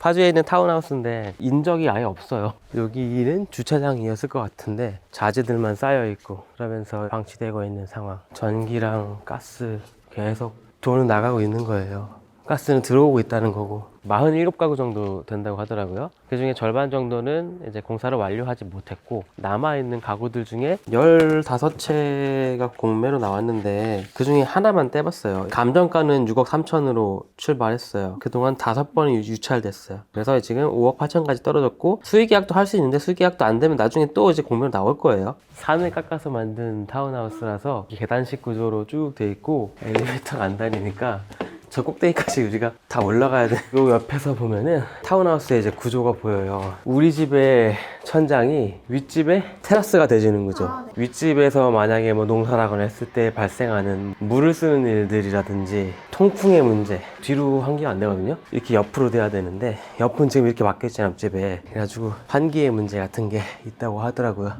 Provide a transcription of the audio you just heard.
파주에 있는 타운하우스인데 인적이 아예 없어요. 여기는 주차장이었을 것 같은데 자재들만 쌓여 있고 그러면서 방치되고 있는 상황. 전기랑 가스 계속 돈은 나가고 있는 거예요. 가스는 들어오고 있다는 거고 47가구 정도 된다고 하더라고요. 그 중에 절반 정도는 이제 공사를 완료하지 못했고 남아있는 가구들 중에 15채가 공매로 나왔는데 그 중에 하나만 떼봤어요. 감정가는 6억 3천으로 출발했어요. 그동안 다섯 번이 유- 유찰됐어요. 그래서 지금 5억 8천까지 떨어졌고 수익계약도 할 수 있는데 수익계약도 안 되면 나중에 또 이제 공매로 나올 거예요. 산을 깎아서 만든 타운하우스라서 계단식 구조로 쭉 돼 있고 엘리베이터가 안 다니니까 저 꼭대기까지 우리가 다 올라가야 돼. 요 옆에서 보면은 타운하우스의 이제 구조가 보여요. 우리 집의 천장이 윗집에 테라스가 돼지는 거죠. 윗집에서 만약에 뭐 농사라거나 했을 때 발생하는 물을 쓰는 일들이라든지 통풍의 문제 뒤로 환기가 안 되거든요. 이렇게 옆으로 돼야 되는데 옆은 지금 이렇게 막혀있잖아요. 옆집에. 그래가지고 환기의 문제 같은 게 있다고 하더라고요.